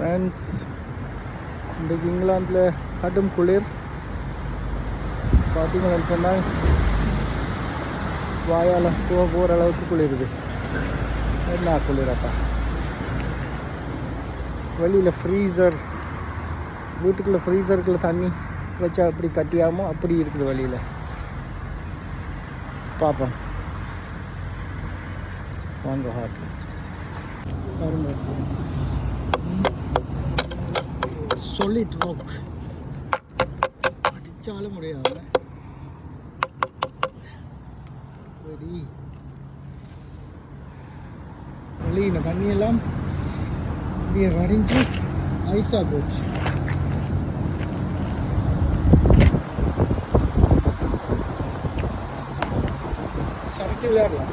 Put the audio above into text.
Friends இன்றைக்கு இங்கிலாந்தில் கடும் குளிர். பார்த்தீங்கன்னு சொன்னால் வாயால் போக போகிற அளவுக்கு குளிருது. என்ன குளிரப்பா? வெளியில் ஃப்ரீசர் வீட்டுக்குள்ளே ஃப்ரீசருக்குள்ளே தண்ணி வச்சா அப்படி கட்டியாமோ அப்படி இருக்குது வழியில் பார்ப்போம். வாங்க ஹாட் சொல்லிட்டு solid அடித்தாலும் முடியாது ரெடி வெளியின தண்ணியெல்லாம் இப்படியே வடிஞ்சு ஐஸாக போச்சு சரக்கு விளையாடலாம்